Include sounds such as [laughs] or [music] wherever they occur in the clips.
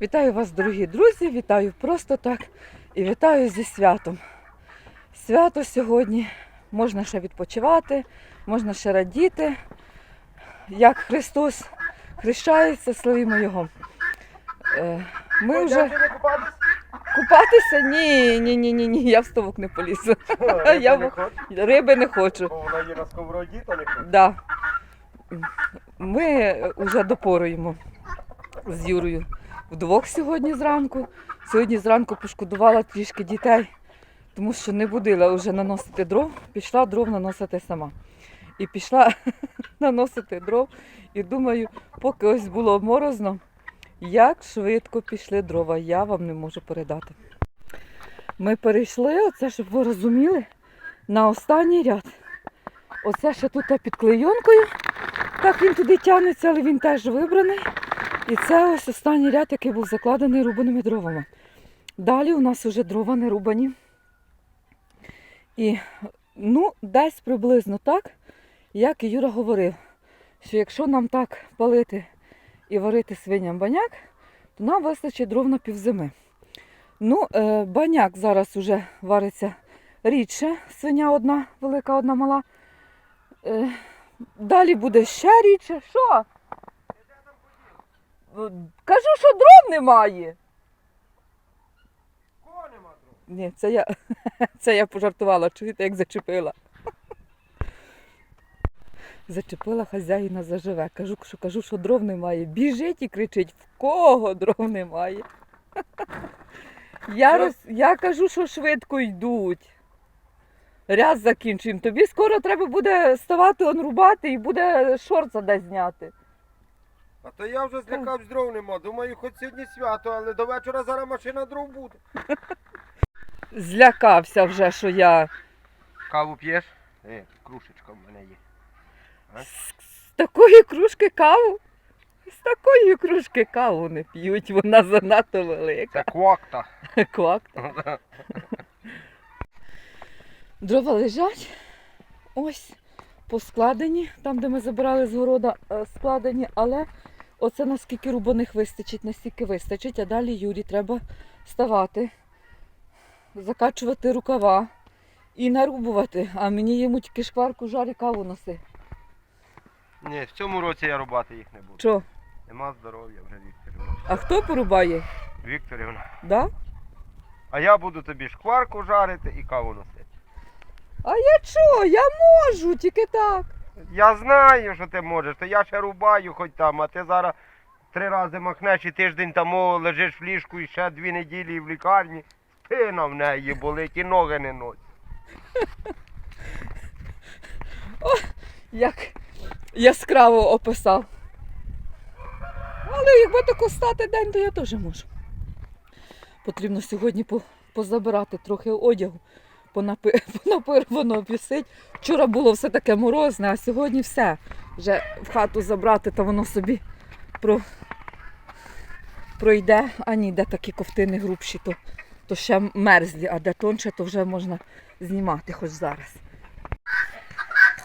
Вітаю вас, дорогі друзі! Вітаю просто так і вітаю зі святом. Свято сьогодні можна ще відпочивати, можна ще радіти, як Христос хрещається, славімо Його. Е, Ми вже купатися? Ні, ні, ні, ні, ні, я в ставок не полізу. [laughs] Я не Риби не хочу. бо вона є на сковороді, то не хочу. Да. Ми вже допоруємо з Юрою вдвох сьогодні зранку. Сьогодні зранку пошкодувала трішки дітей, тому що не будила вже наносити дров, пішла дров наносити сама. І пішла [laughs] наносити дров. І думаю, поки ось було морозно, як швидко пішли дрова, я вам не можу передати. Ми перейшли, оце, щоб ви розуміли, на останній ряд. Оце ще тут під клейонкою. Так він туди тягнеться, але він теж вибраний. І це ось останній ряд, який був закладений рубаними дровами. Далі у нас вже дрова не рубані. І ну, десь приблизно так, як і Юра говорив, що якщо нам так палити і варити свиням баняк, то нам вистачить дров на півзими. Ну, е, баняк зараз уже вариться рідше, свиня одна велика, одна мала. Е, Далі буде ще рідше. Що? Кажу, що дров немає. Кого нема дров? Ні, це я, [laughs] це я пожартувала, чуєте, як зачепила. [laughs] Зачепила хазяїна заживе. Кажу, що кажу, що дров немає. Біжить і кричить, в кого дров немає. [laughs] Я, роз, я кажу, що швидко йдуть. Ряд закінчуємо. Тобі скоро треба буде ставати он рубати і буде шорт десь зняти. А то я вже злякався дров нема. Думаю, хоч сьогодні свято, але до вечора зараз машина дров буде. Злякався вже, що я Каву п'єш? Е, крушечка в мене є. з такої кружки каву. З такої кружки каву не п'ють, вона занадто велика. Це квакта. [laughs] Квак. [laughs] Дрова лежать. Ось поскладені, там, де ми забирали з города, е, складені, але оце наскільки рубаних вистачить, настільки вистачить, а далі Юрі треба ставати, закачувати рукава і нарубувати, а мені йому тільки шкварку жарі каву носи. Ні, в цьому році я рубати їх не буду. Що? Нема здоров'я вже, Вікторівна. А хто порубає? Вікторівна. Да? А я буду тобі шкварку жарити і каву носити. А я що? Я можу, тільки так. Я знаю, що ти можеш, то я ще рубаю хоч там, а ти зараз три рази махнеш і тиждень тому лежиш в ліжку і ще дві неділі в лікарні. Спина в неї болить і ноги не носять. [laughs] як яскраво описав. Але якби тако стати день, то я теж можу. Потрібно сьогодні по- позабирати трохи одягу. Понапирвано [laughs] вісить. Вчора було все таке морозне, а сьогодні все. Вже в хату забрати, та воно собі про... пройде. А ні, де такі ковтини грубші, то, то ще мерзлі, а де тонше, то вже можна знімати хоч зараз.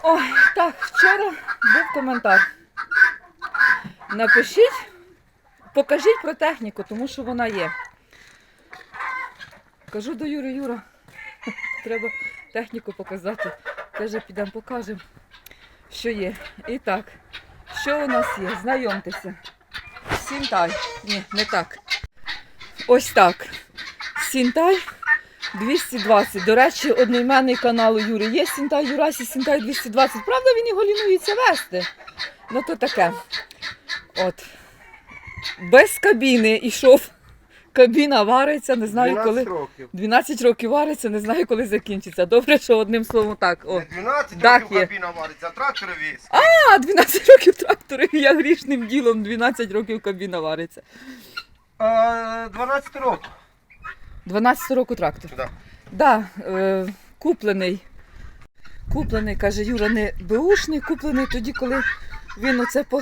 Ой, так, вчора був коментар. Напишіть, покажіть про техніку, тому що вона є. Кажу до Юри, Юра, [laughs] треба техніку показати. Каже, підемо покажемо, що є. І так, що у нас є? Знайомтеся. Сінтай. Ні, не так. Ось так. Сінтай 220. До речі, одноіменний канал у Юри є Сінтай Юрасі, Сінтай 220. Правда, він його лінується вести. Ну то таке. От. Без кабіни йшов. Кабіна вариться, не знаю 12 коли. років. 12 років вариться, не знаю, коли закінчиться. Добре, що одним словом так. О. Не 12 Дах років є. кабіна вариться, а трактор віз. А, 12 років трактору, я грішним ділом 12 років кабіна вариться. А, 12 років. 12 року трактор. Да. Да, е, куплений. Куплений, каже Юра, не беушний, куплений тоді, коли він оце по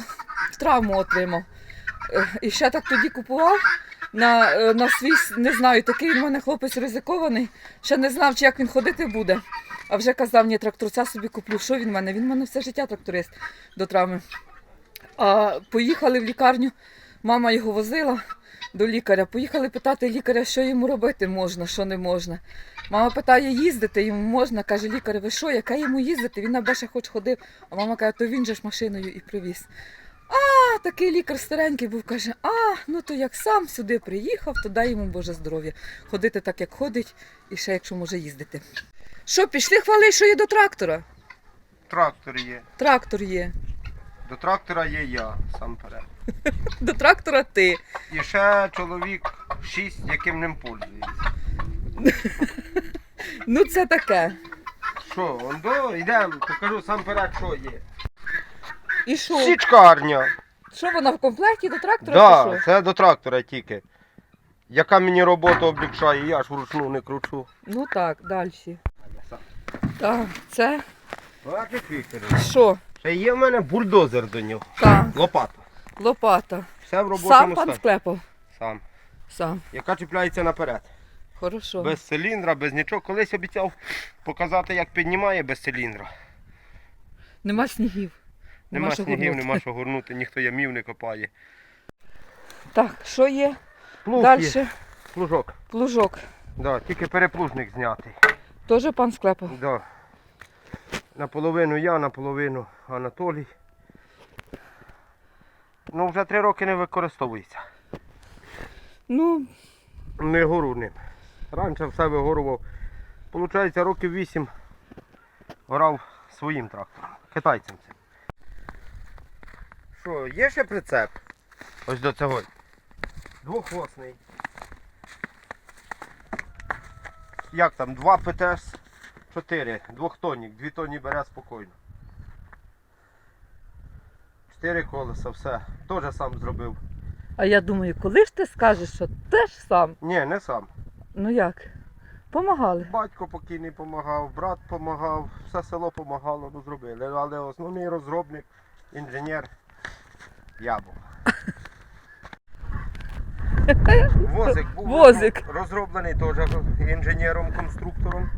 травму отримав. Е, і ще так тоді купував на, е, на свій, не знаю, такий в мене хлопець ризикований, ще не знав, чи як він ходити буде. А вже казав, ні, тракторця собі куплю. Що він в мене? Він в мене все життя тракторист до травми. А поїхали в лікарню Мама його возила до лікаря. Поїхали питати лікаря, що йому робити можна, що не можна. Мама питає, їздити йому можна. Каже, лікар, ви що, яке йому їздити? Він на беше хоч ходив. А мама каже, то він же ж машиною і привіз. А, такий лікар старенький був, каже, а, ну то як сам сюди приїхав, то дай йому Боже здоров'я. Ходити так, як ходить, і ще якщо може їздити. Що, пішли хвали, що є до трактора? Трактор є. Трактор є. До трактора є я сам перед. [laughs] До трактора ти. І ще чоловік шість, яким ним пользується. [laughs] Ну це таке. Що, он до, йдемо, покажу сам перед, що є. І що? Січкарня. Що вона в комплекті до трактора? Да, що? це до трактора тільки. Яка мені роботу облегшає, я ж вручну не кручу. Ну так, далі. Так, це що? Ще є в мене бульдозер до нього. Так, Лопата. лопата. Все в Сам робочому пан стані. склепав? Сам. Сам. Яка чіпляється наперед. Хорошо. Без циліндра, без нічого. Колись обіцяв показати, як піднімає без циліндра. Нема снігів. Нема що снігів, нема що горнути, ніхто ямів не копає. Так, що є? Плуг Далі є. Плужок. плужок. Да, тільки переплужник знятий. Теж пан склепав. Да. Наполовину я, наполовину Анатолій. Ну, вже три роки не використовується. Ну, Не гору ним. Раніше все вигорував. Получається, років вісім горав своїм трактором. Китайцем цим. Що, є ще прицеп? Ось до цього. Двохвосний. Як там? Два ПТС 4, двохтонник, дві тонні бере спокійно. Чотири колеса, все. Теж сам зробив. а я думаю, коли ж ти скажеш, що теж сам? Ні, не сам. Ну як? Помагали. Батько покійний допомагав, брат допомагав, все село допомагало, ну зробили. Але основний розробник, інженер я був. [laughs] Возик був Возик. розроблений теж інженером-конструктором.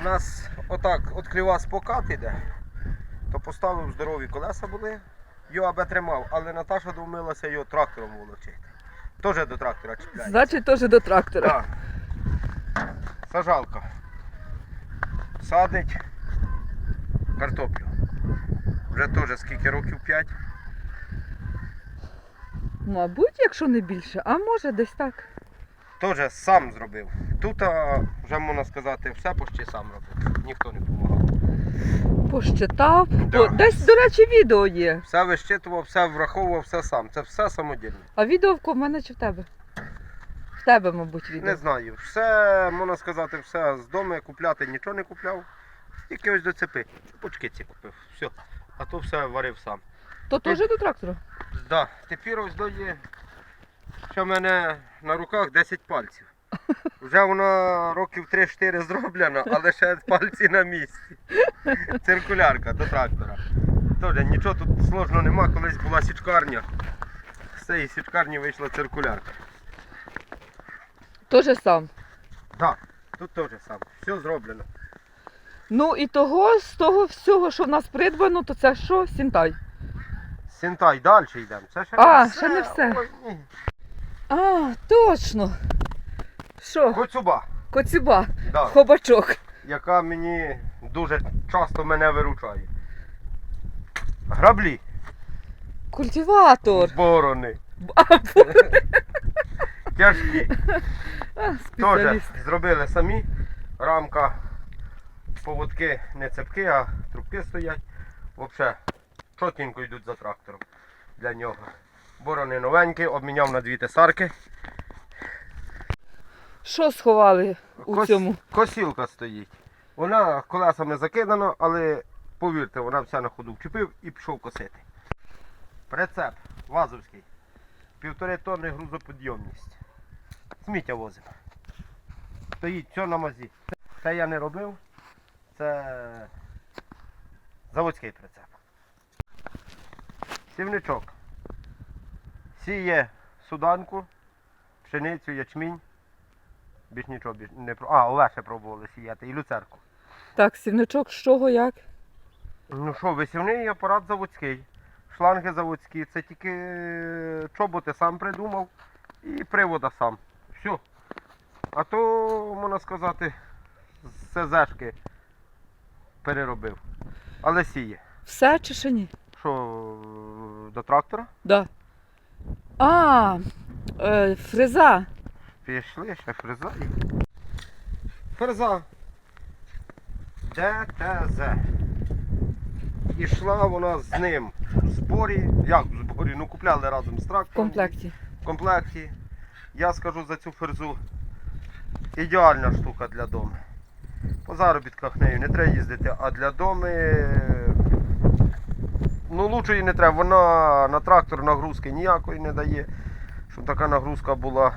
У нас отак от кліва спокат іде, то поставив здорові колеса були, його аби тримав, але Наташа домилася його трактором волочити. Теж до трактора чіпляє. Значить, теж до трактора. Так. Сажалка. Садить картоплю. Вже теж скільки років 5. Мабуть, якщо не більше, а може десь так. Теж сам зробив. Тут а, вже можна сказати, все почти сам робив. Ніхто не допомагав. Посчитав. Да. О, Десь, до речі, відео є. Все вищитував, все враховував, все сам. Це все самодільно. А відео в кого? В мене чи в тебе? В тебе, мабуть, відео. Не знаю. Все, можна сказати, все з дому купляти нічого не купляв. Тільки ось до цепи. Цепочки ці купив. Все. А то все варив сам. То теж до трактора? Да, тепер ось до що в мене на руках 10 пальців. [laughs] Вже вона років 3-4 зроблена, але ще пальці на місці. [laughs] Циркулярка до трактора. Тоже нічого тут сложного нема, колись була січкарня. З цієї січкарні вийшла циркулярка. Теж сам. Так, тут теж саме. Все зроблено. Ну і того, з того всього, що в нас придбано, то це що? Сінтай. Синтай, далі йдемо. Це ще А, не все. ще не все. Ой, ні. А, точно. Що? Коцюба. Коцюба, Да. хобачок. яка мені дуже часто мене виручає. Граблі, Культиватор. борони, А, бу- [laughs] тяжкі. а, Теж спеціаліст. зробили самі. Рамка, поводки не цепки, а трубки стоять. Взагалі, чотенько йдуть за трактором для нього. Борони новенькі, обміняв на дві тесарки. Що сховали у Кос- цьому? Косілка стоїть. Вона колесами закидана, але повірте, вона вся на ходу вчепив і пішов косити. Прицеп вазовський. Півтори тонни грузоподйомність. Сміття возимо. Стоїть все на мазі. Це я не робив. Це заводський прицеп. Сівничок. Сіє суданку, пшеницю, ячмінь. Більш нічого більш не про. А, овеше пробували сіяти і люцерку. Так, сівничок з чого як? Ну що, висівний апарат заводський. шланги заводські, це тільки е, чоботи сам придумав і привода сам. Все. А то, можна сказати, з СЗшки переробив. Але сіє. Все чи ще ні? Що, е, до трактора? Да. А, е, фреза. Пішли, ще фреза. Фреза. ДТЗ. Ішла вона з ним в зборі. Як в зборі? Ну купляли разом з В трактором. комплекті. В комплекті. Я скажу за цю фрезу. Ідеальна штука для дому. По заробітках нею не треба їздити, а для дому. Ну, лучшої не треба. Вона на трактор нагрузки ніякої не дає, щоб така нагрузка була.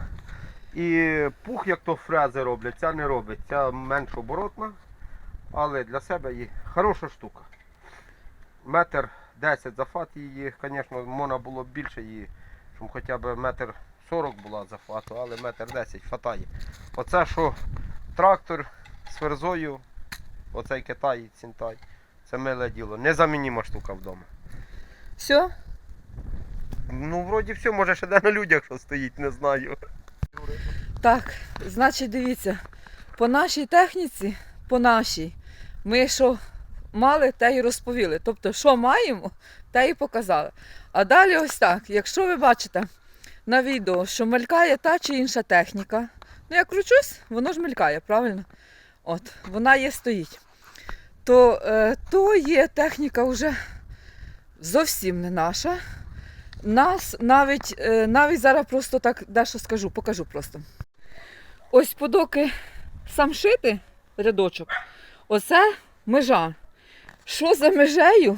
І пух, як то фрези роблять, ця не робить. Ця менш оборотна, але для себе є хороша штука. Метр 10 зафат її, звісно, можна було б більше її, щоб хоча б метр 40 була зафату, але метр 10 фатає. Оце що трактор з ферзою, оцей Китай, Цінтай, це миле діло. Незамініма штука вдома. Все? Ну, вроді все, може ще де на людях що стоїть, не знаю. Так, значить, дивіться, по нашій техніці, по нашій, ми що мали, те і розповіли. Тобто, що маємо, те і показали. А далі ось так, якщо ви бачите на відео, що мелькає та чи інша техніка, ну я кручусь, воно ж мелькає, правильно? От, вона є стоїть. То, е, то є техніка вже зовсім не наша. Нас навіть, е, навіть зараз просто так дещо скажу, покажу просто. Ось подоки сам шити рядочок, оце межа. Що за межею?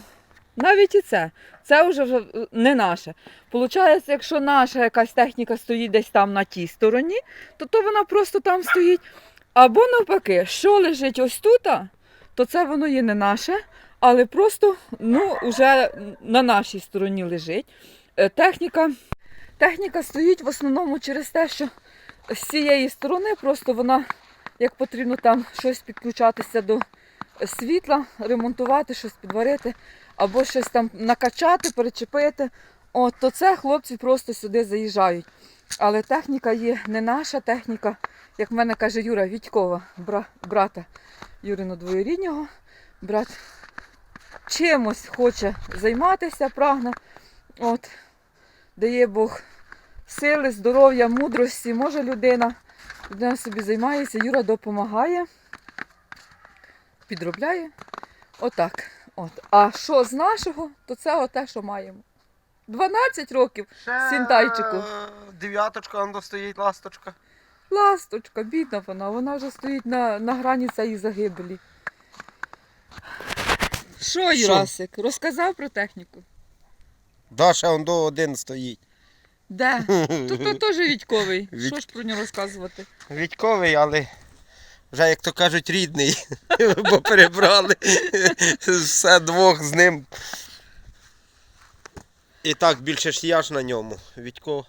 Навіть і це. Це вже не наше. Получається, якщо наша якась техніка стоїть десь там на тій стороні, то, то вона просто там стоїть. Або навпаки, що лежить ось тут, то це воно є не наше, але просто ну, вже на нашій стороні лежить. Е, Техніка, техніка стоїть в основному через те, що з цієї сторони просто вона, як потрібно там щось підключатися до світла, ремонтувати, щось підварити, або щось там накачати, перечепити. От, то це хлопці просто сюди заїжджають. Але техніка є не наша техніка, як в мене каже Юра Вітькова, бра, брата Юрину двоюріднього. Брат чимось хоче займатися, прагне. От, дає Бог сили, здоров'я, мудрості. Може людина, людина собі займається, Юра допомагає, підробляє. Отак. От. А що з нашого, то це те, що маємо. 12 років. Ще Сінтайчику. Дев'яточка, воно стоїть ласточка. Ласточка, бідна вона, вона вже стоїть на, на грані цієї загибелі. Що, Юрасик, розказав про техніку? Даша он до один стоїть. Де? [laughs] То то теж Вітьковий. Віть- Що ж про нього розказувати? Вітьковий, але вже, як то кажуть, рідний, [laughs] бо перебрали [laughs] все двох з ним. І так, більше ж я ж на ньому. Вітько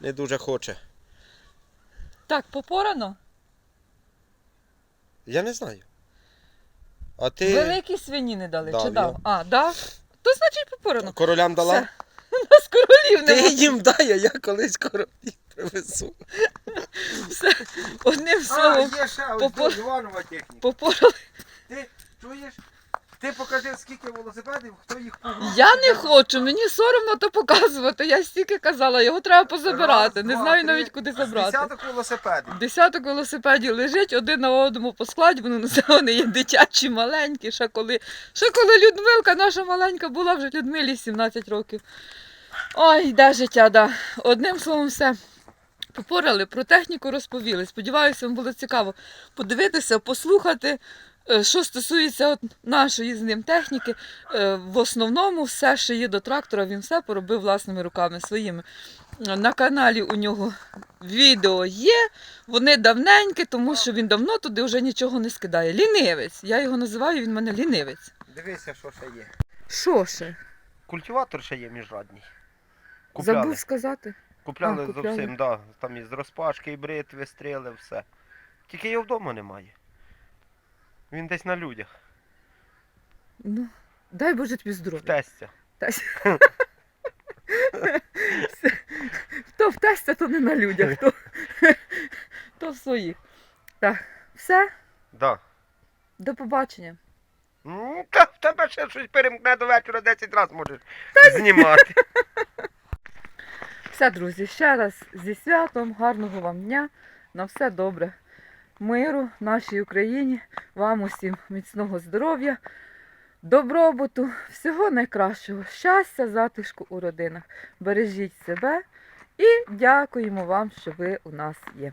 не дуже хоче. Так, попорано? Я не знаю. А ти Великі свині не дали, Дав чи я. А, дав? То значить попорано. королям дала? Все. [laughs] Нас королів Ти нема. їм дай, а я колись королів привезу. Все. Одним словом, є ще ось тут Іванова техніка. попорали. Ти чуєш? Ти покажи, скільки велосипедів, хто їх погрузив. Я не хочу, мені соромно то показувати. Я стільки казала, його треба позабирати. Раз, Не два, знаю три, навіть куди забрати. Десяток велосипедів. Десяток велосипедів лежить один на одному по складі, вони, вони є дитячі, маленькі. Ще коли, ще коли Людмилка наша маленька була, вже Людмилі 17 років. Ой, де життя, да. Одним словом, все. Попорали, про техніку розповіли. Сподіваюся, вам було цікаво подивитися, послухати, що стосується от нашої з ним техніки. Е, В основному все, що є до трактора, він все поробив власними руками своїми. Е, На каналі у нього відео є, вони давненькі, тому що він давно туди вже нічого не скидає. Лінивець. Я його називаю, він мене лінивець. Дивися, що ще є. Що ще? Культиватор ще є міжрадній. Забув сказати. Купляли, А, купляли. зовсім, да. Там із розпашки, і бритви, стріли, все. Тільки його вдома немає. Він десь на людях. Ну, дай Боже тобі В здоров'я. тестя. Тесть. Хто в тестя, то не на людях, то, то в своїх. Так, все, Да. до побачення. Ну, Та в тебе ще щось перемкне до вечора 10 разів можеш знімати. Все, друзі, ще раз зі святом, гарного вам дня, на все добре. Миру нашій Україні, вам усім міцного здоров'я, добробуту, всього найкращого, щастя, затишку у родинах. Бережіть себе і дякуємо вам, що ви у нас є.